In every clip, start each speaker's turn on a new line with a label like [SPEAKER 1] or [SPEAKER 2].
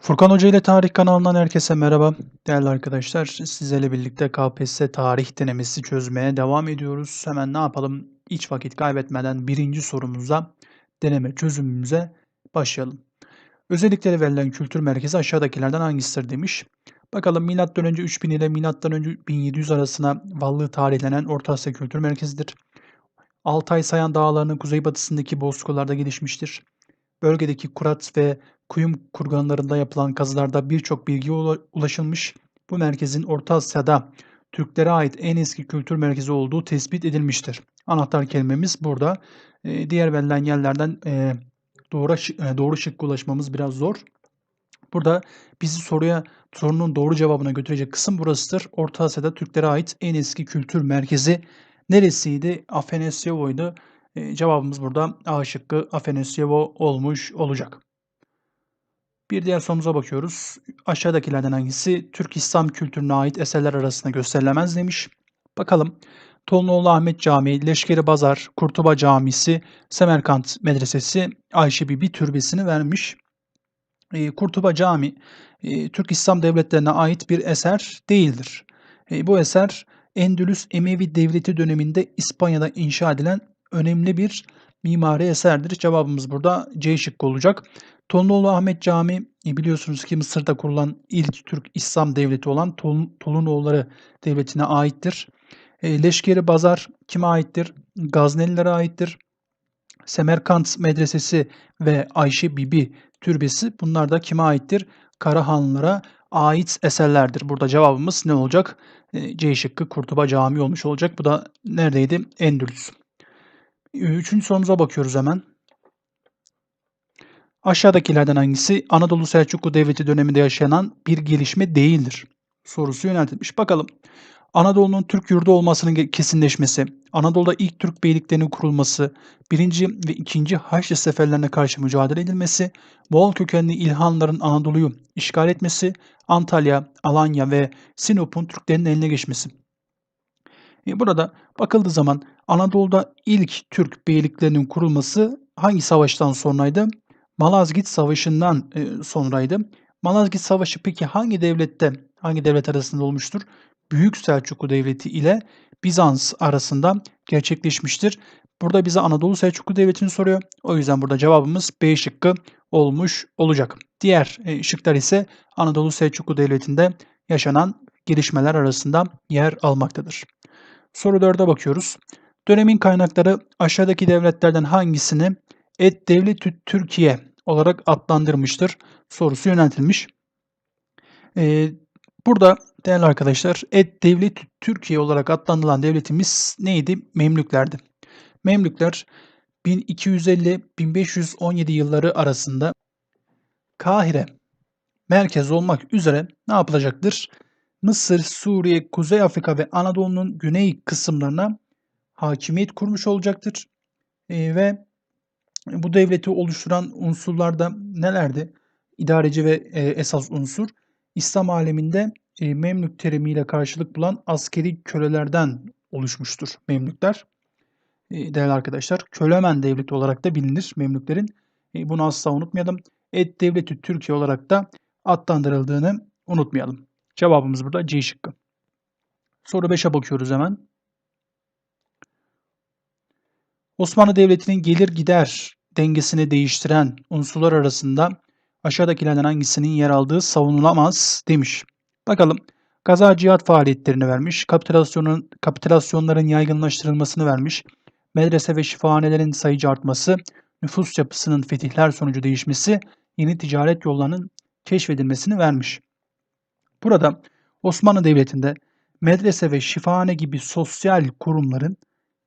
[SPEAKER 1] Furkan Hoca ile Tarih kanalından herkese merhaba. Değerli arkadaşlar, sizlerle birlikte KPSS tarih denemesi çözmeye devam ediyoruz. Hemen ne yapalım? Hiç vakit kaybetmeden birinci sorumuza, deneme çözümümüze başlayalım. Özellikleri verilen kültür merkezi aşağıdakilerden hangisidir demiş. Bakalım milattan önce 3000 ile milattan önce 1700 arasına varlığı tarihlenen Orta Asya Kültür Merkezi'dir. Altay Sayan Dağları'nın kuzeybatısındaki bozkırlarda gelişmiştir. Bölgedeki Kurat ve Kuyum kurganlarında yapılan kazılarda birçok bilgiye ula- ulaşılmış. Bu merkezin Orta Asya'da Türklere ait en eski kültür merkezi olduğu tespit edilmiştir. Anahtar kelimemiz burada. Ee, diğer verilen yerlerden e, doğru, e, doğru şıkka ulaşmamız biraz zor. Burada bizi soruya sorunun doğru cevabına götürecek kısım burasıdır. Orta Asya'da Türklere ait en eski kültür merkezi neresiydi? Afenasyevo'ydu. E, cevabımız burada A şıkkı Afenasyevo olmuş olacak. Bir diğer sorumuza bakıyoruz. Aşağıdakilerden hangisi Türk İslam kültürüne ait eserler arasında gösterilemez demiş. Bakalım. Tolunoğlu Ahmet Camii, Leşkeri Bazar, Kurtuba Camisi, Semerkant Medresesi, Ayşe Bibi Türbesi'ni vermiş. E, Kurtuba Cami, e, Türk İslam devletlerine ait bir eser değildir. E, bu eser Endülüs Emevi Devleti döneminde İspanya'da inşa edilen önemli bir mimari eserdir. Cevabımız burada C şıkkı olacak. Tolunoğlu Ahmet Camii e, biliyorsunuz ki Mısır'da kurulan ilk Türk İslam devleti olan Tol Tolunoğulları Devleti'ne aittir. E, Leşkeri Bazar kime aittir? Gaznelilere aittir. Semerkant Medresesi ve Ayşe Bibi Türbesi bunlar da kime aittir? Karahanlılara ait eserlerdir. Burada cevabımız ne olacak? E, C şıkkı Kurtuba Camii olmuş olacak. Bu da neredeydi? Endülüs. Üçüncü sorumuza bakıyoruz hemen. Aşağıdakilerden hangisi Anadolu Selçuklu Devleti döneminde yaşanan bir gelişme değildir? Sorusu yöneltilmiş. Bakalım. Anadolu'nun Türk yurdu olmasının kesinleşmesi, Anadolu'da ilk Türk beyliklerinin kurulması, 1. ve 2. Haçlı seferlerine karşı mücadele edilmesi, Moğol kökenli İlhanların Anadolu'yu işgal etmesi, Antalya, Alanya ve Sinop'un Türklerin eline geçmesi. E, Burada bakıldığı zaman Anadolu'da ilk Türk beyliklerinin kurulması hangi savaştan sonraydı? Malazgirt Savaşı'ndan e, sonraydı. Malazgirt Savaşı peki hangi devlette, hangi devlet arasında olmuştur? Büyük Selçuklu Devleti ile Bizans arasında gerçekleşmiştir. Burada bize Anadolu Selçuklu Devleti'ni soruyor. O yüzden burada cevabımız B şıkkı olmuş olacak. Diğer e, şıklar ise Anadolu Selçuklu Devleti'nde yaşanan gelişmeler arasında yer almaktadır. Soru 4'e bakıyoruz. Dönemin kaynakları aşağıdaki devletlerden hangisini Et Devleti Türkiye olarak adlandırmıştır sorusu yöneltilmiş. Ee, burada değerli arkadaşlar Et Devleti Türkiye olarak adlandırılan devletimiz neydi? Memlüklerdi. Memlükler 1250-1517 yılları arasında Kahire merkez olmak üzere ne yapılacaktır? Mısır, Suriye, Kuzey Afrika ve Anadolu'nun güney kısımlarına hakimiyet kurmuş olacaktır. Ee, ve bu devleti oluşturan unsurlar da nelerdi? İdareci ve e, esas unsur İslam aleminde e, Memlük terimiyle karşılık bulan askeri kölelerden oluşmuştur Memlükler. E, değerli arkadaşlar, Kölemen devleti olarak da bilinir Memlüklerin. Bunu asla unutmayalım. Et devleti Türkiye olarak da adlandırıldığını unutmayalım. Cevabımız burada C şıkkı. Soru 5'e bakıyoruz hemen. Osmanlı Devleti'nin gelir gider dengesini değiştiren unsurlar arasında aşağıdakilerden hangisinin yer aldığı savunulamaz demiş. Bakalım. Gaza cihat faaliyetlerini vermiş, kapitülasyonun, kapitülasyonların yaygınlaştırılmasını vermiş, medrese ve şifahanelerin sayıcı artması, nüfus yapısının fetihler sonucu değişmesi, yeni ticaret yollarının keşfedilmesini vermiş. Burada Osmanlı Devleti'nde medrese ve şifahane gibi sosyal kurumların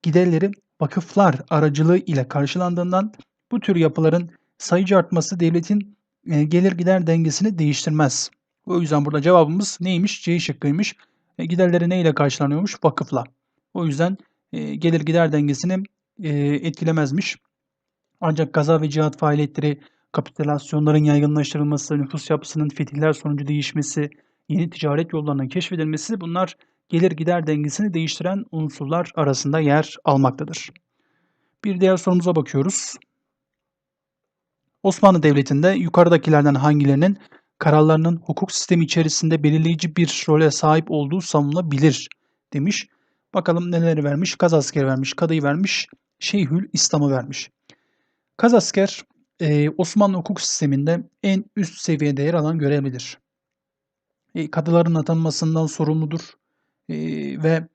[SPEAKER 1] giderleri vakıflar aracılığı ile karşılandığından bu tür yapıların sayıcı artması devletin e, gelir gider dengesini değiştirmez. O yüzden burada cevabımız neymiş? C şıkkıymış. E, giderleri ne ile karşılanıyormuş? Vakıfla. O yüzden e, gelir gider dengesini etkilemezmiş. Ancak gaza ve cihat faaliyetleri, kapitülasyonların yaygınlaştırılması, nüfus yapısının fetihler sonucu değişmesi, yeni ticaret yollarının keşfedilmesi bunlar gelir gider dengesini değiştiren unsurlar arasında yer almaktadır. Bir diğer sorumuza bakıyoruz. Osmanlı Devleti'nde yukarıdakilerden hangilerinin kararlarının hukuk sistemi içerisinde belirleyici bir role sahip olduğu savunulabilir demiş. Bakalım neleri vermiş? Kaz asker vermiş, kadıyı vermiş, Şeyhül İslam'ı vermiş. Kaz asker e, Osmanlı hukuk sisteminde en üst seviyede yer alan görevlidir. E, kadıların atanmasından sorumludur e, ve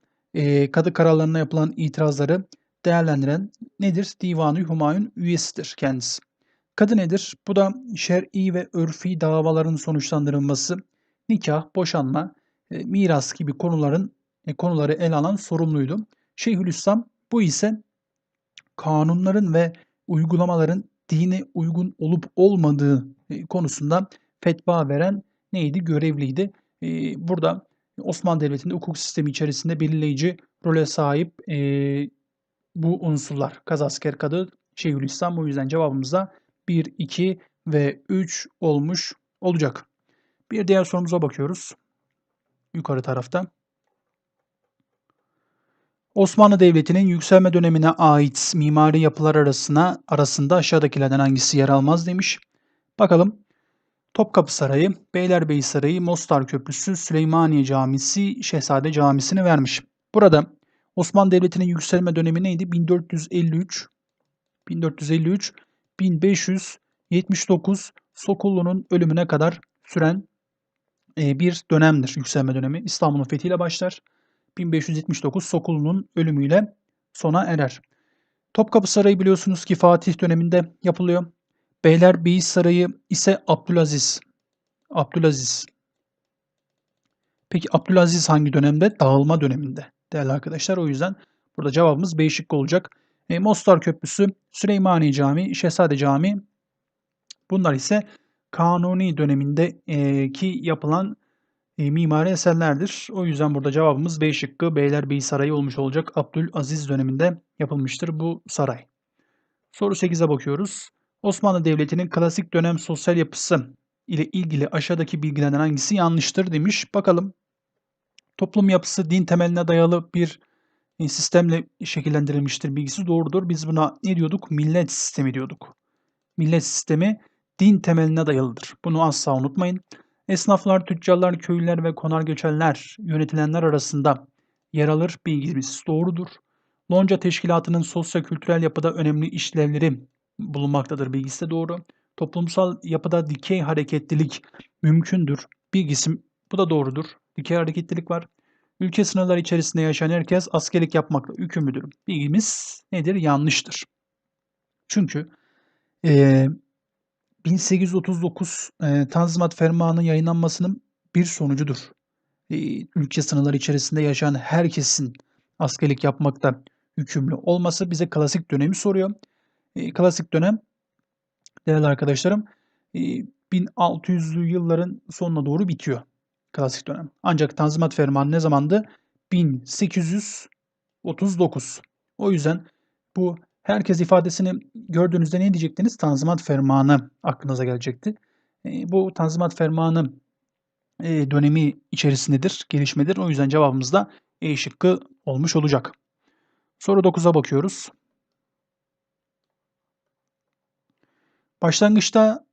[SPEAKER 1] kadı kararlarına yapılan itirazları değerlendiren nedir? Divanı Humayun üyesidir kendisi. Kadı nedir? Bu da şer'i ve örfi davaların sonuçlandırılması, nikah, boşanma, e, miras gibi konuların e, konuları ele alan sorumluydu. Şeyhülislam bu ise kanunların ve uygulamaların dine uygun olup olmadığı e, konusunda fetva veren neydi? Görevliydi. E, burada Osmanlı Devleti'nde hukuk sistemi içerisinde belirleyici role sahip e, bu unsurlar. Kazasker kadı Şeyhülislam. Bu yüzden cevabımız da 1, 2 ve 3 olmuş olacak. Bir diğer sorumuza bakıyoruz. Yukarı tarafta. Osmanlı Devleti'nin yükselme dönemine ait mimari yapılar arasına arasında aşağıdakilerden hangisi yer almaz demiş. Bakalım. Topkapı Sarayı, Beylerbeyi Sarayı, Mostar Köprüsü, Süleymaniye Camisi, Şehzade Camisi'ni vermiş. Burada Osmanlı Devleti'nin yükselme dönemi neydi? 1453 1453 1579 Sokullu'nun ölümüne kadar süren e, bir dönemdir yükselme dönemi. İstanbul'un fethiyle başlar. 1579 Sokullu'nun ölümüyle sona erer. Topkapı Sarayı biliyorsunuz ki Fatih döneminde yapılıyor. Beylerbeyi Sarayı ise Abdülaziz. Abdülaziz. Peki Abdülaziz hangi dönemde? Dağılma döneminde değerli arkadaşlar. O yüzden burada cevabımız B şıkkı olacak. E, Mostar Köprüsü, Süleymaniye Camii, Şehzade Camii. Bunlar ise Kanuni dönemindeki yapılan e, mimari eserlerdir. O yüzden burada cevabımız B şıkkı Beylerbeyi Sarayı olmuş olacak. Abdülaziz döneminde yapılmıştır bu saray. Soru 8'e bakıyoruz. Osmanlı Devleti'nin klasik dönem sosyal yapısı ile ilgili aşağıdaki bilgilerden hangisi yanlıştır demiş. Bakalım. Toplum yapısı din temeline dayalı bir e, sistemle şekillendirilmiştir bilgisi doğrudur. Biz buna ne diyorduk? Millet sistemi diyorduk. Millet sistemi din temeline dayalıdır. Bunu asla unutmayın. Esnaflar, tüccarlar, köylüler ve konar göçerler yönetilenler arasında yer alır bilgimiz doğrudur. Lonca teşkilatının sosyo-kültürel yapıda önemli işlevleri bulunmaktadır bilgisi de doğru. Toplumsal yapıda dikey hareketlilik mümkündür. Bilgisi bu da doğrudur. Dikey hareketlilik var. Ülke sınırları içerisinde yaşayan herkes askerlik yapmakla yükümlüdür. Bilgimiz nedir? Yanlıştır. Çünkü e, 1839 e, Tanzimat Fermanı yayınlanmasının bir sonucudur. E, ülke sınırları içerisinde yaşayan herkesin askerlik yapmakta yükümlü olması bize klasik dönemi soruyor. E, klasik dönem değerli arkadaşlarım e, 1600'lü yılların sonuna doğru bitiyor klasik dönem. Ancak Tanzimat Fermanı ne zamandı? 1839. O yüzden bu herkes ifadesini gördüğünüzde ne diyecektiniz? Tanzimat Fermanı aklınıza gelecekti. E, bu Tanzimat Fermanı e, dönemi içerisindedir, gelişmedir. O yüzden cevabımız da E şıkkı olmuş olacak. Soru 9'a bakıyoruz. Başlangıçta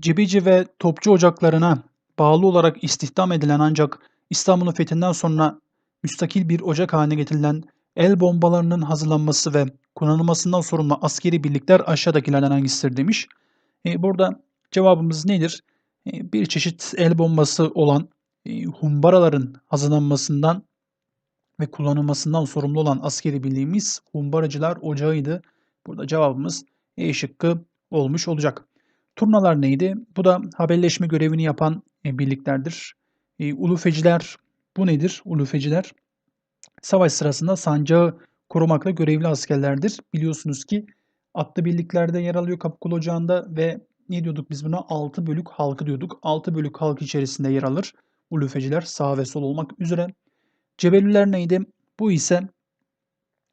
[SPEAKER 1] Cebeci ve Topçu ocaklarına bağlı olarak istihdam edilen ancak İstanbul'un fethinden sonra müstakil bir ocak haline getirilen el bombalarının hazırlanması ve kullanılmasından sorumlu askeri birlikler aşağıdakilerden hangisidir demiş. E, burada cevabımız nedir? E, bir çeşit el bombası olan e, humbaraların hazırlanmasından ve kullanılmasından sorumlu olan askeri birliğimiz Humbaracılar Ocağı'ydı. Burada cevabımız E şıkkı olmuş olacak. Turnalar neydi? Bu da haberleşme görevini yapan birliklerdir. E, ulufeciler bu nedir? Ulufeciler savaş sırasında sancağı korumakla görevli askerlerdir. Biliyorsunuz ki atlı birliklerde yer alıyor Kapıkul Ocağı'nda ve ne diyorduk biz buna? 6 bölük halkı diyorduk. 6 bölük halk içerisinde yer alır. Ulufeciler sağ ve sol olmak üzere. Cebeliler neydi? Bu ise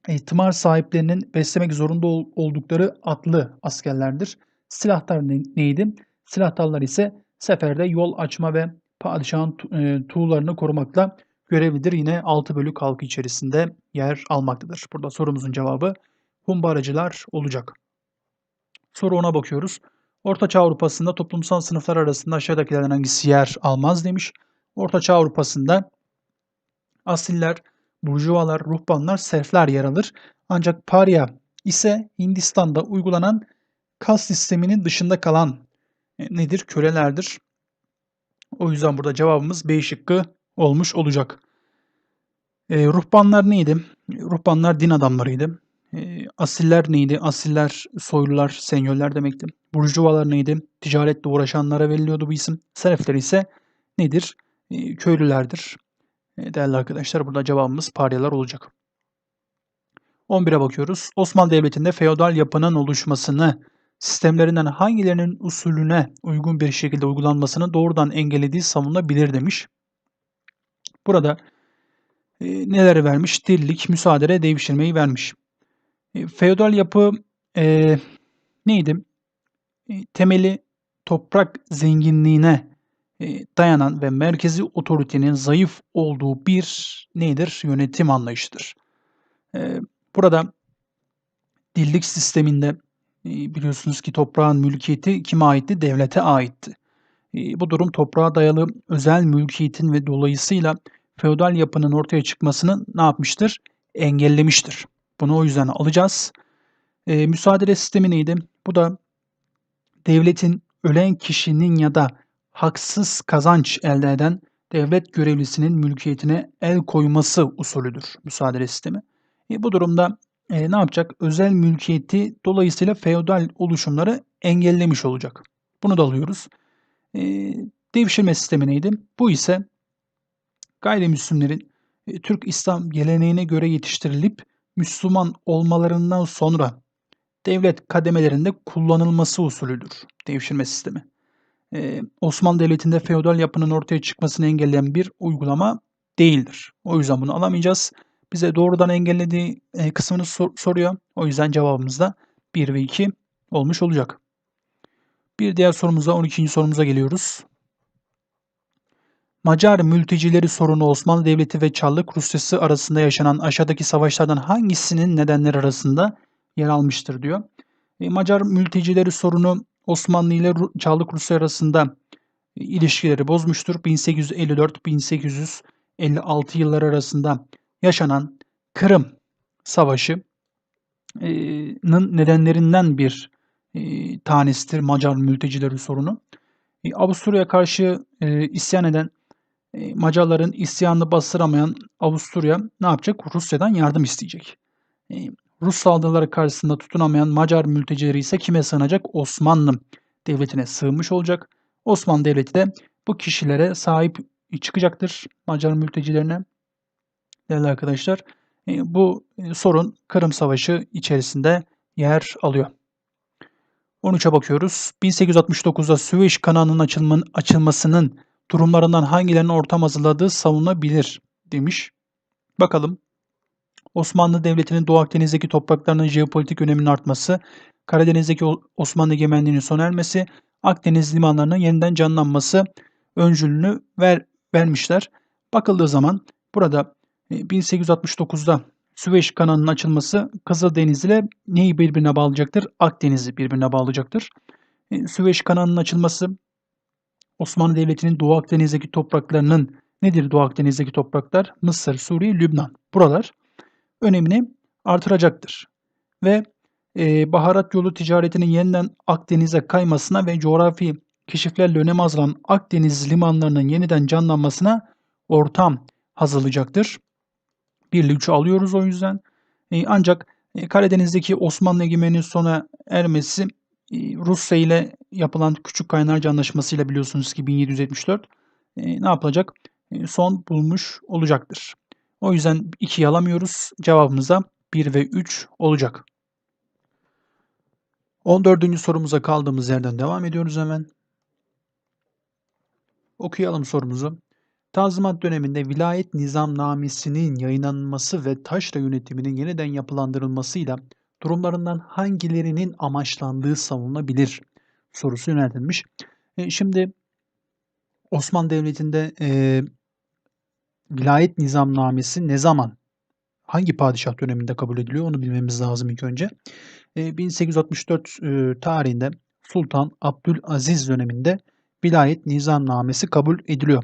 [SPEAKER 1] e, tımar sahiplerinin beslemek zorunda ol, oldukları atlı askerlerdir. Silahtar neydi? Silahtarlar ise seferde yol açma ve padişahın e, tuğlarını korumakla görevlidir. Yine 6 bölük halkı içerisinde yer almaktadır. Burada sorumuzun cevabı humbaracılar olacak. Soru ona bakıyoruz. Orta Çağ Avrupa'sında toplumsal sınıflar arasında aşağıdakilerden hangisi yer almaz demiş. Orta Çağ Avrupa'sında asiller, burjuvalar, ruhbanlar, serfler yer alır. Ancak parya ise Hindistan'da uygulanan kas sisteminin dışında kalan nedir? Kölelerdir. O yüzden burada cevabımız B şıkkı olmuş olacak. E, ruhbanlar neydi? Ruhbanlar din adamlarıydı. E, asiller neydi? Asiller soylular, senyörler demekti. Burjuvalar neydi? Ticaretle uğraşanlara veriliyordu bu isim. Serfler ise nedir? E, köylülerdir. E, değerli arkadaşlar burada cevabımız paryalar olacak. 11'e bakıyoruz. Osmanlı Devleti'nde feodal yapının oluşmasını sistemlerinden hangilerinin usulüne uygun bir şekilde uygulanmasını doğrudan engellediği savunulabilir demiş. Burada e, neleri vermiş? Dirlik, müsaade, devşirmeyi vermiş. E, feodal yapı e, neydi? E, temeli toprak zenginliğine e, dayanan ve merkezi otoritenin zayıf olduğu bir nedir? Yönetim anlayışıdır. E, burada dillik sisteminde biliyorsunuz ki toprağın mülkiyeti kime aitti? Devlete aitti. Bu durum toprağa dayalı özel mülkiyetin ve dolayısıyla feodal yapının ortaya çıkmasını ne yapmıştır? Engellemiştir. Bunu o yüzden alacağız. E, müsaade sistemi neydi? Bu da devletin ölen kişinin ya da haksız kazanç elde eden devlet görevlisinin mülkiyetine el koyması usulüdür müsaade sistemi. E, bu durumda e, ne yapacak? Özel mülkiyeti dolayısıyla feodal oluşumları engellemiş olacak. Bunu da alıyoruz. E, devşirme sistemi neydi? Bu ise gayrimüslimlerin e, Türk İslam geleneğine göre yetiştirilip Müslüman olmalarından sonra devlet kademelerinde kullanılması usulüdür devşirme sistemi. Ee, Osmanlı Devleti'nde feodal yapının ortaya çıkmasını engelleyen bir uygulama değildir. O yüzden bunu alamayacağız bize doğrudan engellediği e, kısmını sor, soruyor. O yüzden cevabımız da 1 ve 2 olmuş olacak. Bir diğer sorumuza 12. sorumuza geliyoruz. Macar mültecileri sorunu Osmanlı Devleti ve Çarlık Rusyası arasında yaşanan aşağıdaki savaşlardan hangisinin nedenleri arasında yer almıştır diyor. E, Macar mültecileri sorunu Osmanlı ile Çarlık Rusya arasında ilişkileri bozmuştur. 1854-1856 yılları arasında yaşanan Kırım Savaşı'nın nedenlerinden bir tanesidir Macar mültecileri sorunu. Avusturya karşı isyan eden Macarların isyanını bastıramayan Avusturya ne yapacak? Rusya'dan yardım isteyecek. Rus saldırıları karşısında tutunamayan Macar mültecileri ise kime sığınacak? Osmanlı Devleti'ne sığınmış olacak. Osmanlı Devleti de bu kişilere sahip çıkacaktır Macar mültecilerine değerli arkadaşlar. E, bu e, sorun Kırım Savaşı içerisinde yer alıyor. 13'e bakıyoruz. 1869'da Süveyş kanalının açılmanın, açılmasının durumlarından hangilerinin ortam hazırladığı savunabilir demiş. Bakalım. Osmanlı Devleti'nin Doğu Akdeniz'deki topraklarının jeopolitik öneminin artması, Karadeniz'deki Osmanlı egemenliğinin sona ermesi, Akdeniz limanlarının yeniden canlanması öncülünü ver, vermişler. Bakıldığı zaman burada 1869'da e, Süveyş kanalının açılması Kızıldeniz ile neyi birbirine bağlayacaktır? Akdeniz'i birbirine bağlayacaktır. E, Süveyş kanalının açılması Osmanlı Devleti'nin Doğu Akdeniz'deki topraklarının nedir Doğu Akdeniz'deki topraklar? Mısır, Suriye, Lübnan. Buralar önemini artıracaktır. Ve e, baharat yolu ticaretinin yeniden Akdeniz'e kaymasına ve coğrafi keşiflerle önem azalan Akdeniz limanlarının yeniden canlanmasına ortam hazırlayacaktır. 1 ile 3'ü alıyoruz o yüzden. E, ancak e, Karadeniz'deki Osmanlı egemenliğinin sona ermesi e, Rusya ile yapılan Küçük Kaynarca Anlaşması ile biliyorsunuz ki 1774 e, ne yapılacak? E, son bulmuş olacaktır. O yüzden 2'yi alamıyoruz. Cevabımız da 1 ve 3 olacak. 14. sorumuza kaldığımız yerden devam ediyoruz hemen. Okuyalım sorumuzu. Tanzimat döneminde vilayet nizamnamesinin yayınlanması ve taşra yönetiminin yeniden yapılandırılmasıyla durumlarından hangilerinin amaçlandığı savunulabilir sorusu yöneltilmiş. E, şimdi Osmanlı Devleti'nde e, vilayet nizamnamesi ne zaman, hangi padişah döneminde kabul ediliyor onu bilmemiz lazım ilk önce. E, 1864 e, tarihinde Sultan Abdülaziz döneminde vilayet nizamnamesi kabul ediliyor.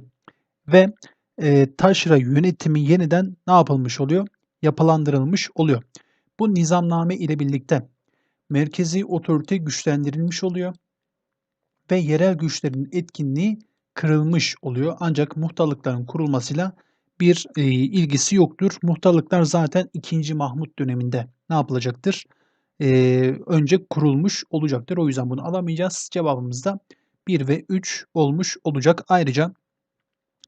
[SPEAKER 1] Ve e, taşra yönetimi yeniden ne yapılmış oluyor? Yapılandırılmış oluyor. Bu nizamname ile birlikte merkezi otorite güçlendirilmiş oluyor ve yerel güçlerin etkinliği kırılmış oluyor. Ancak muhtarlıkların kurulmasıyla bir e, ilgisi yoktur. Muhtarlıklar zaten 2. Mahmut döneminde ne yapılacaktır? E, önce kurulmuş olacaktır. O yüzden bunu alamayacağız. Cevabımız da 1 ve 3 olmuş olacak. Ayrıca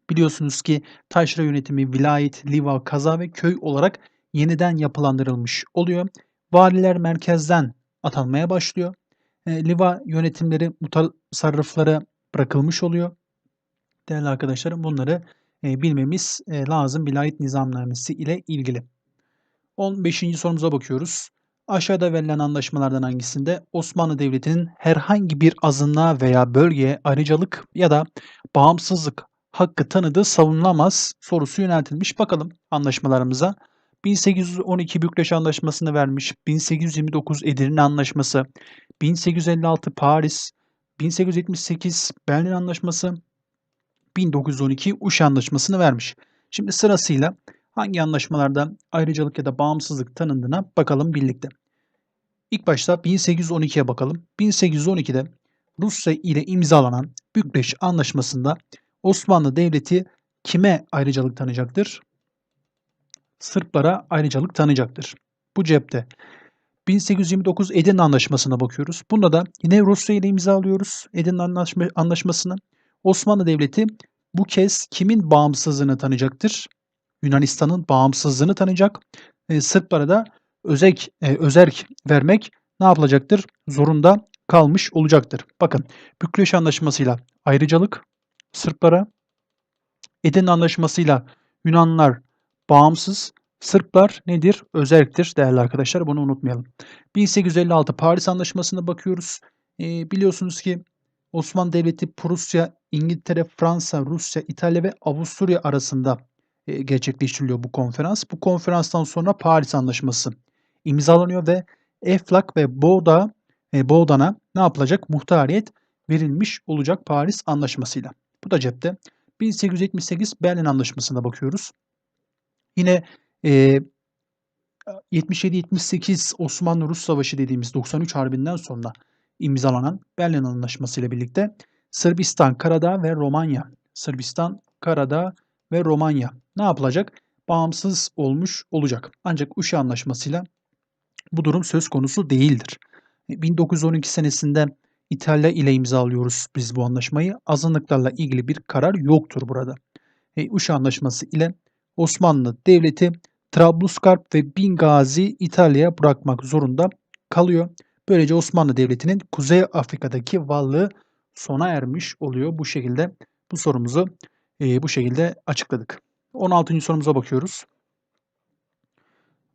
[SPEAKER 1] biliyorsunuz ki taşra yönetimi vilayet, liva, kaza ve köy olarak yeniden yapılandırılmış oluyor. Valiler merkezden atanmaya başlıyor. E, liva yönetimleri mutasarrıflara bırakılmış oluyor. Değerli arkadaşlarım bunları e, bilmemiz e, lazım vilayet nizamnamesi ile ilgili. 15. sorumuza bakıyoruz. Aşağıda verilen anlaşmalardan hangisinde Osmanlı Devleti'nin herhangi bir azınlığa veya bölgeye ayrıcalık ya da bağımsızlık hakkı tanıdığı savunulamaz sorusu yöneltilmiş. Bakalım anlaşmalarımıza. 1812 Bükreş Anlaşması'nı vermiş, 1829 Edirne Anlaşması, 1856 Paris, 1878 Berlin Anlaşması, 1912 Uş Anlaşması'nı vermiş. Şimdi sırasıyla hangi anlaşmalarda ayrıcalık ya da bağımsızlık tanındığına bakalım birlikte. İlk başta 1812'ye bakalım. 1812'de Rusya ile imzalanan Bükreş Anlaşması'nda Osmanlı Devleti kime ayrıcalık tanıyacaktır? Sırplara ayrıcalık tanıyacaktır. Bu cepte. 1829 Edirne Anlaşması'na bakıyoruz. Bunda da yine Rusya ile imzalıyoruz Edirne Anlaşma, Anlaşması'nı. Osmanlı Devleti bu kez kimin bağımsızlığını tanıyacaktır? Yunanistan'ın bağımsızlığını tanıyacak. E, Sırplara da özek, e, özerk vermek ne yapılacaktır? Zorunda kalmış olacaktır. Bakın Bükreş Anlaşması'yla ayrıcalık Sırplara, Edirne Anlaşması'yla Yunanlar bağımsız, Sırplar nedir? Özerktir değerli arkadaşlar. Bunu unutmayalım. 1856 Paris Anlaşması'na bakıyoruz. E, biliyorsunuz ki Osmanlı Devleti Prusya, İngiltere, Fransa, Rusya, İtalya ve Avusturya arasında e, gerçekleştiriliyor bu konferans. Bu konferanstan sonra Paris Anlaşması imzalanıyor ve Eflak ve Boğda, e, Boğdan'a ne yapılacak? Muhtariyet verilmiş olacak Paris Anlaşması'yla. Bu da cepte. 1878 Berlin Anlaşması'na bakıyoruz. Yine e, 77-78 Osmanlı-Rus Savaşı dediğimiz 93 Harbi'nden sonra imzalanan Berlin Anlaşması ile birlikte Sırbistan, Karadağ ve Romanya, Sırbistan, Karadağ ve Romanya ne yapılacak? Bağımsız olmuş olacak. Ancak Uşa Anlaşması'yla bu durum söz konusu değildir. 1912 e, senesinde İtalya ile imzalıyoruz biz bu anlaşmayı. Azınlıklarla ilgili bir karar yoktur burada. E, Uşa Anlaşması ile Osmanlı Devleti Trablusgarp ve Bingazi İtalya'ya bırakmak zorunda kalıyor. Böylece Osmanlı Devleti'nin Kuzey Afrika'daki varlığı sona ermiş oluyor. Bu şekilde bu sorumuzu e, bu şekilde açıkladık. 16. sorumuza bakıyoruz.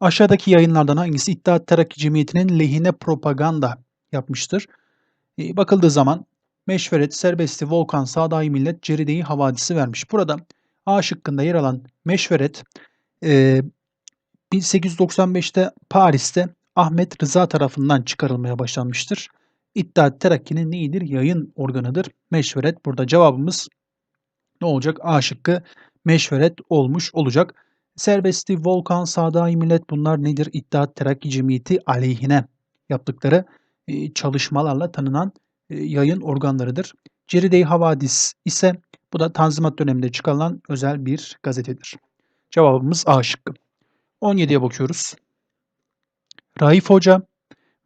[SPEAKER 1] Aşağıdaki yayınlardan hangisi İttihat Terakki Cemiyeti'nin lehine propaganda yapmıştır? E, bakıldığı zaman Meşveret, Serbesti, Volkan, Sağdai Millet, Ceride'yi havadisi vermiş. Burada A şıkkında yer alan Meşveret e, 1895'te Paris'te Ahmet Rıza tarafından çıkarılmaya başlanmıştır. İttihat Terakki'nin neyidir? Yayın organıdır. Meşveret. Burada cevabımız ne olacak? A şıkkı meşveret olmuş olacak. Serbesti, Volkan, Sağdai Millet bunlar nedir? İttihat Terakki Cemiyeti aleyhine yaptıkları e, çalışmalarla tanınan e, yayın organlarıdır. Ceride-i Havadis ise bu da Tanzimat döneminde çıkarılan özel bir gazetedir. Cevabımız A şıkkı. 17'ye bakıyoruz. Raif Hoca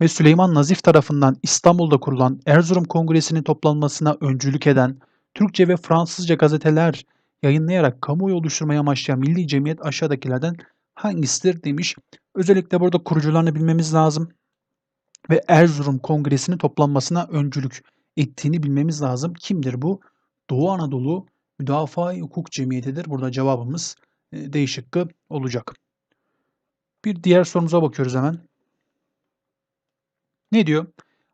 [SPEAKER 1] ve Süleyman Nazif tarafından İstanbul'da kurulan Erzurum Kongresi'nin toplanmasına öncülük eden Türkçe ve Fransızca gazeteler yayınlayarak kamuoyu oluşturmaya amaçlayan milli cemiyet aşağıdakilerden hangisidir demiş. Özellikle burada kurucularını bilmemiz lazım ve Erzurum Kongresi'nin toplanmasına öncülük ettiğini bilmemiz lazım. Kimdir bu? Doğu Anadolu Müdafaa Hukuk Cemiyeti'dir. Burada cevabımız e, D olacak. Bir diğer sorumuza bakıyoruz hemen. Ne diyor?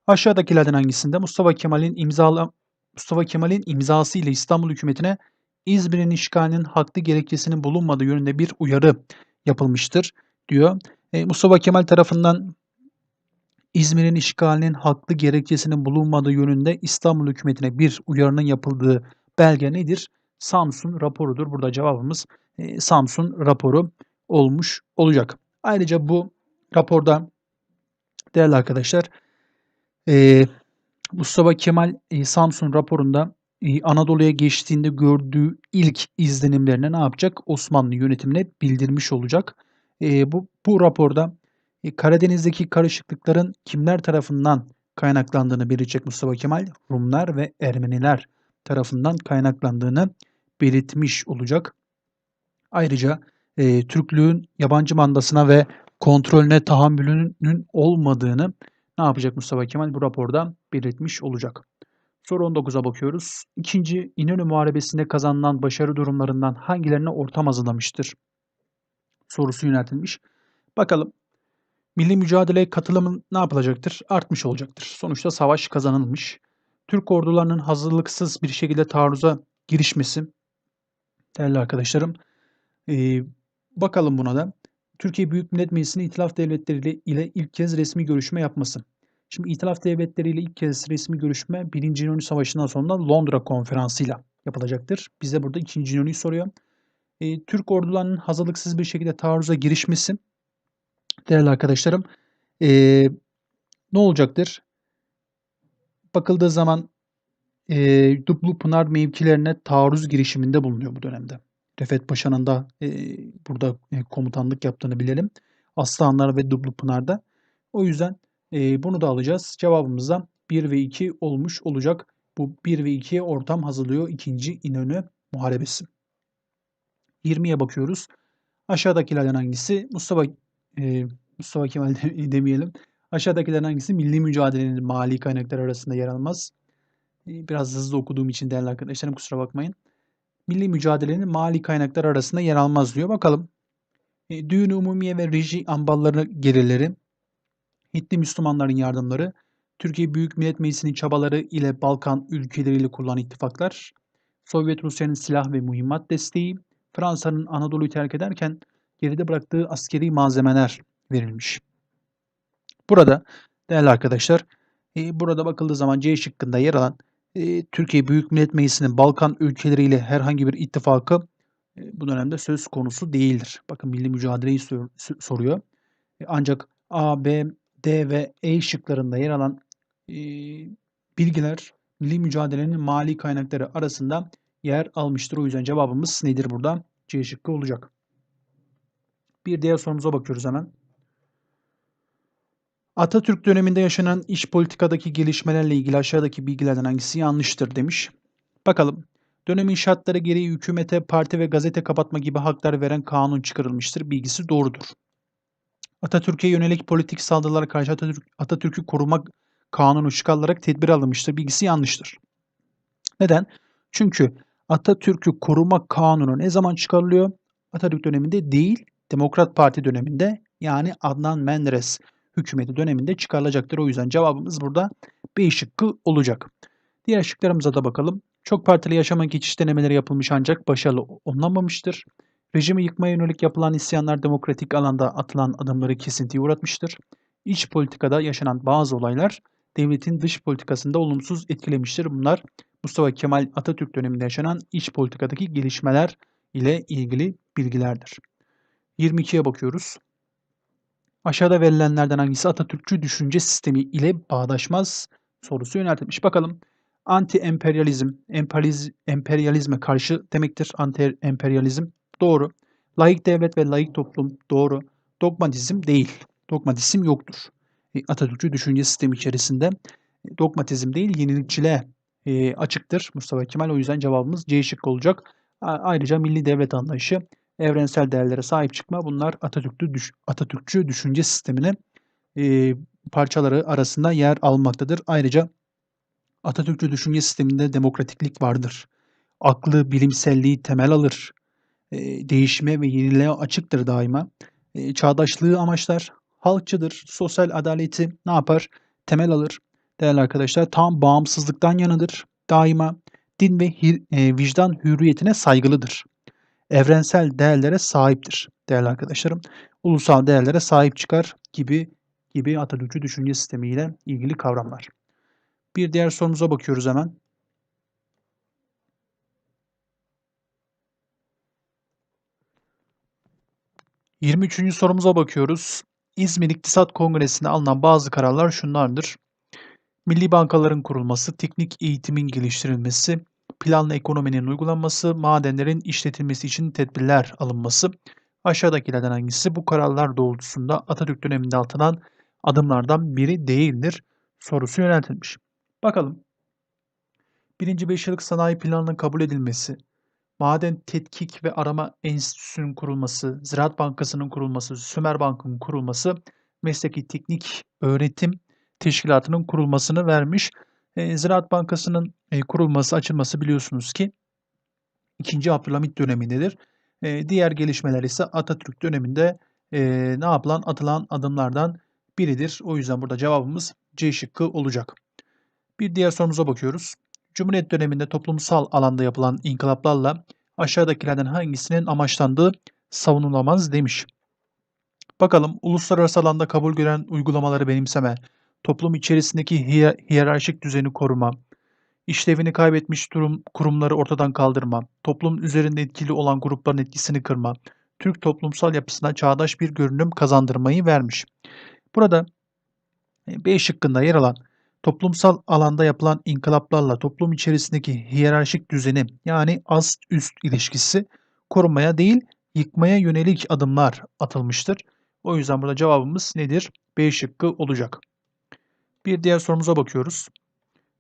[SPEAKER 1] Aşağıdakilerden hangisinde Mustafa Kemal'in imzala Mustafa Kemal'in imzası ile İstanbul hükümetine İzmir'in işgalinin haklı gerekçesinin bulunmadığı yönünde bir uyarı yapılmıştır diyor. E, Mustafa Kemal tarafından İzmir'in işgalinin haklı gerekçesinin bulunmadığı yönünde İstanbul hükümetine bir uyarının yapıldığı belge nedir? Samsun raporudur. Burada cevabımız e, Samsun raporu olmuş olacak. Ayrıca bu raporda değerli arkadaşlar e, Mustafa Kemal e, Samsun raporunda e, Anadolu'ya geçtiğinde gördüğü ilk izlenimlerini ne yapacak? Osmanlı yönetimine bildirmiş olacak. E, bu, bu raporda Karadeniz'deki karışıklıkların kimler tarafından kaynaklandığını belirtecek Mustafa Kemal, Rumlar ve Ermeniler tarafından kaynaklandığını belirtmiş olacak. Ayrıca e, Türklüğün yabancı mandasına ve kontrolüne tahammülünün olmadığını ne yapacak Mustafa Kemal bu raporda belirtmiş olacak. Soru 19'a bakıyoruz. İkinci İnönü Muharebesi'nde kazanılan başarı durumlarından hangilerine ortam hazırlamıştır? Sorusu yöneltilmiş. Bakalım milli mücadeleye katılımın ne yapılacaktır? Artmış olacaktır. Sonuçta savaş kazanılmış. Türk ordularının hazırlıksız bir şekilde taarruza girişmesi, değerli arkadaşlarım, ee, bakalım buna da. Türkiye Büyük Millet Meclisi'nin İtilaf Devletleri ile ilk kez resmi görüşme yapması. Şimdi İtilaf Devletleri ile ilk kez resmi görüşme 1. İnönü Savaşı'ndan sonra Londra Konferansı'yla yapılacaktır. Bize burada 2. İnönü'yü soruyor. E, Türk ordularının hazırlıksız bir şekilde taarruza girişmesi değerli arkadaşlarım e, ne olacaktır? Bakıldığı zaman e, Dublu Pınar mevkilerine taarruz girişiminde bulunuyor bu dönemde. Refet Paşa'nın da e, burada e, komutanlık yaptığını bilelim. Aslanlar ve Dublu Pınar'da. O yüzden e, bunu da alacağız. Cevabımız da 1 ve 2 olmuş olacak. Bu 1 ve 2'ye ortam hazırlıyor 2. İnönü Muharebesi. 20'ye bakıyoruz. Aşağıdakilerden hangisi? Mustafa e, Mustafa Kemal demeyelim. Aşağıdakilerden hangisi milli mücadelenin mali kaynaklar arasında yer almaz? E, biraz hızlı okuduğum için değerli arkadaşlarım kusura bakmayın. Milli mücadelenin mali kaynaklar arasında yer almaz diyor. Bakalım. E, düğün umumiye ve reji ambalları gelirleri, Hitli Müslümanların yardımları, Türkiye Büyük Millet Meclisi'nin çabaları ile Balkan ülkeleriyle kurulan ittifaklar, Sovyet Rusya'nın silah ve mühimmat desteği, Fransa'nın Anadolu'yu terk ederken geride bıraktığı askeri malzemeler verilmiş. Burada değerli arkadaşlar, e, burada bakıldığı zaman C şıkkında yer alan e, Türkiye Büyük Millet Meclisi'nin Balkan ülkeleriyle herhangi bir ittifakı e, bu dönemde söz konusu değildir. Bakın milli mücadeleyi sor, soruyor. E, ancak A, B, D ve E şıklarında yer alan e, bilgiler milli mücadelenin mali kaynakları arasında yer almıştır. O yüzden cevabımız nedir burada? C şıkkı olacak. Bir diğer sorumuza bakıyoruz hemen. Atatürk döneminde yaşanan iç politikadaki gelişmelerle ilgili aşağıdaki bilgilerden hangisi yanlıştır demiş. Bakalım. Dönemin şartları gereği hükümete, parti ve gazete kapatma gibi haklar veren kanun çıkarılmıştır. Bilgisi doğrudur. Atatürk'e yönelik politik saldırılara karşı Atatürk, Atatürk'ü korumak kanunu çıkarılarak tedbir alınmıştır. Bilgisi yanlıştır. Neden? Çünkü Atatürk'ü koruma kanunu ne zaman çıkarılıyor? Atatürk döneminde değil, Demokrat Parti döneminde yani Adnan Menderes hükümeti döneminde çıkarılacaktır. O yüzden cevabımız burada B şıkkı olacak. Diğer şıklarımıza da bakalım. Çok partili yaşama geçiş denemeleri yapılmış ancak başarılı olunamamıştır. Rejimi yıkmaya yönelik yapılan isyanlar demokratik alanda atılan adımları kesintiye uğratmıştır. İç politikada yaşanan bazı olaylar devletin dış politikasında olumsuz etkilemiştir. Bunlar Mustafa Kemal Atatürk döneminde yaşanan iç politikadaki gelişmeler ile ilgili bilgilerdir. 22'ye bakıyoruz. Aşağıda verilenlerden hangisi Atatürkçü düşünce sistemi ile bağdaşmaz sorusu yöneltilmiş. Bakalım anti-emperyalizm, emperyaliz, emperyalizme karşı demektir. Anti-emperyalizm doğru. Laik devlet ve laik toplum doğru. Dogmatizm değil. Dogmatizm yoktur. E, Atatürkçü düşünce sistemi içerisinde e, dogmatizm değil yenilikçiliğe e, açıktır Mustafa Kemal. O yüzden cevabımız C şıkkı olacak. Ayrıca milli devlet anlayışı evrensel değerlere sahip çıkma bunlar Atatürk'ü düş Atatürkçü düşünce sisteminin e, parçaları arasında yer almaktadır. Ayrıca Atatürkçü düşünce sisteminde demokratiklik vardır. Aklı, bilimselliği temel alır. E, değişime ve yeniliğe açıktır daima. E, çağdaşlığı amaçlar. Halkçıdır. Sosyal adaleti ne yapar? Temel alır. Değerli arkadaşlar tam bağımsızlıktan yanıdır. Daima din ve hir, e, vicdan hürriyetine saygılıdır evrensel değerlere sahiptir değerli arkadaşlarım. Ulusal değerlere sahip çıkar gibi gibi Atatürkçü düşünce sistemiyle ilgili kavramlar. Bir diğer sorumuza bakıyoruz hemen. Yirmi üçüncü sorumuza bakıyoruz. İzmir İktisat Kongresi'nde alınan bazı kararlar şunlardır. Milli bankaların kurulması, teknik eğitimin geliştirilmesi, planlı ekonominin uygulanması, madenlerin işletilmesi için tedbirler alınması. Aşağıdakilerden hangisi bu kararlar doğrultusunda Atatürk döneminde atılan adımlardan biri değildir sorusu yöneltilmiş. Bakalım. Birinci beş yıllık sanayi planının kabul edilmesi, Maden Tetkik ve Arama Enstitüsü'nün kurulması, Ziraat Bankası'nın kurulması, Sümer Bank'ın kurulması, Mesleki Teknik Öğretim Teşkilatı'nın kurulmasını vermiş. E, Ziraat Bankası'nın e, kurulması, açılması biliyorsunuz ki 2. Abdülhamit dönemindedir. E, diğer gelişmeler ise Atatürk döneminde e, ne yapılan, atılan adımlardan biridir. O yüzden burada cevabımız C şıkkı olacak. Bir diğer sorumuza bakıyoruz. Cumhuriyet döneminde toplumsal alanda yapılan inkılaplarla aşağıdakilerden hangisinin amaçlandığı savunulamaz demiş. Bakalım uluslararası alanda kabul gören uygulamaları benimseme, toplum içerisindeki hiyer hiyerarşik düzeni koruma, işlevini kaybetmiş durum kurumları ortadan kaldırma, toplum üzerinde etkili olan grupların etkisini kırma, Türk toplumsal yapısına çağdaş bir görünüm kazandırmayı vermiş. Burada B şıkkında yer alan toplumsal alanda yapılan inkılaplarla toplum içerisindeki hiyerarşik düzeni yani ast üst ilişkisi korumaya değil yıkmaya yönelik adımlar atılmıştır. O yüzden burada cevabımız nedir? B şıkkı olacak. Bir diğer sorumuza bakıyoruz.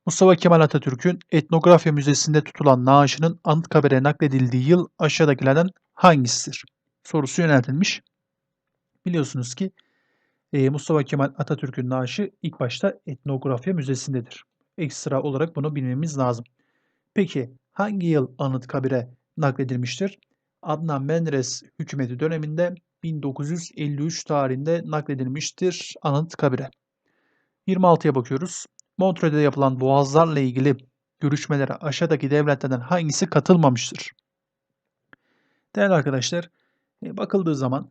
[SPEAKER 1] Mustafa Kemal Atatürk'ün Etnografya Müzesi'nde tutulan naaşının Anıtkabir'e nakledildiği yıl aşağıdakilerden hangisidir? Sorusu yöneltilmiş. Biliyorsunuz ki e, Mustafa Kemal Atatürk'ün naaşı ilk başta Etnografya Müzesi'ndedir. Ekstra olarak bunu bilmemiz lazım. Peki hangi yıl Anıtkabir'e nakledilmiştir? Adnan Menderes hükümeti döneminde 1953 tarihinde nakledilmiştir Anıtkabir'e. 26'ya bakıyoruz. Montreux'de yapılan boğazlarla ilgili görüşmelere aşağıdaki devletlerden hangisi katılmamıştır? Değerli arkadaşlar, e, bakıldığı zaman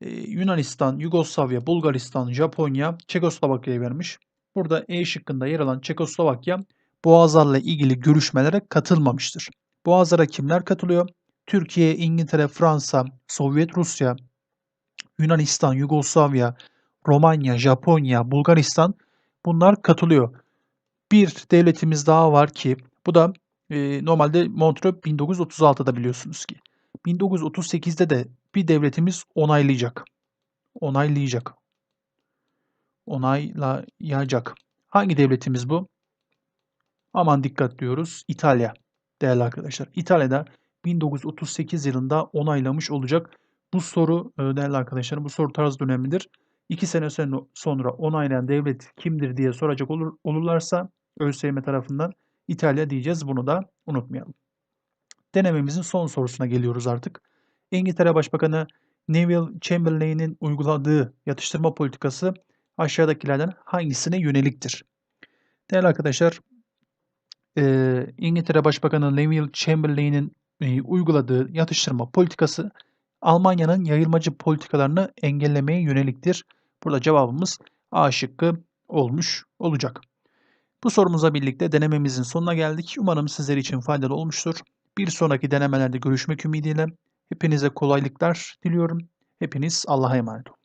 [SPEAKER 1] e, Yunanistan, Yugoslavya, Bulgaristan, Japonya, Çekoslovakya'yı vermiş. Burada E şıkkında yer alan Çekoslovakya boğazlarla ilgili görüşmelere katılmamıştır. Boğazlara kimler katılıyor? Türkiye, İngiltere, Fransa, Sovyet Rusya, Yunanistan, Yugoslavya, Romanya, Japonya, Bulgaristan bunlar katılıyor. Bir devletimiz daha var ki bu da e, normalde Montreux 1936'da biliyorsunuz ki. 1938'de de bir devletimiz onaylayacak. Onaylayacak. Onaylayacak. Hangi devletimiz bu? Aman dikkat diyoruz. İtalya değerli arkadaşlar. İtalya'da 1938 yılında onaylamış olacak. Bu soru e, değerli arkadaşlar bu soru tarz dönemidir. 2 sene sonra onaylayan devlet kimdir diye soracak olur, olurlarsa ÖSYM tarafından İtalya diyeceğiz. Bunu da unutmayalım. Denememizin son sorusuna geliyoruz artık. İngiltere Başbakanı Neville Chamberlain'in uyguladığı yatıştırma politikası aşağıdakilerden hangisine yöneliktir? Değerli arkadaşlar, e, İngiltere Başbakanı Neville Chamberlain'in e, uyguladığı yatıştırma politikası Almanya'nın yayılmacı politikalarını engellemeye yöneliktir. Burada cevabımız A şıkkı olmuş olacak. Bu sorumuza birlikte denememizin sonuna geldik. Umarım sizler için faydalı olmuştur. Bir sonraki denemelerde görüşmek ümidiyle hepinize kolaylıklar diliyorum. Hepiniz Allah'a emanet olun.